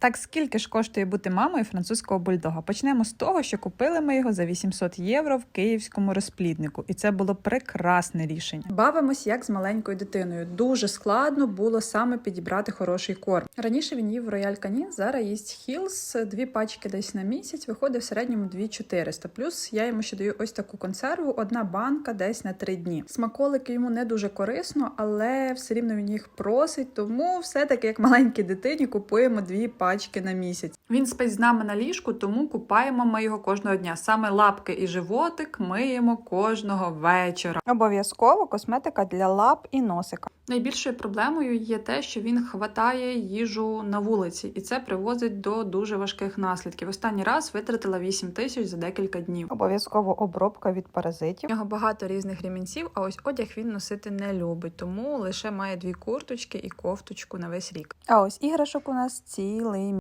Так скільки ж коштує бути мамою французького бульдога? Почнемо з того, що купили ми його за 800 євро в київському розпліднику, і це було прекрасне рішення. Бавимось як з маленькою дитиною. Дуже складно було саме підібрати хороший корм. Раніше він їв рояль канін, зараз їсть хілс, дві пачки десь на місяць, виходить в середньому 2400. Плюс я йому ще даю ось таку консерву, одна банка десь на три дні. Смаколики йому не дуже корисно, але все рівно він їх просить, тому все-таки як маленькій дитині купуємо дві пачки на місяць. Він спить з нами на ліжку, тому купаємо ми його кожного дня. Саме лапки і животик миємо кожного вечора. Обов'язково косметика для лап і носика. Найбільшою проблемою є те, що він хватає їжу на вулиці, і це приводить до дуже важких наслідків. Останній раз витратила 8 тисяч за декілька днів. Обов'язково обробка від У паразитів. нього багато різних ремінців, а ось одяг він носити не любить, тому лише має дві курточки і кофточку на весь рік. А ось іграшок у нас цілий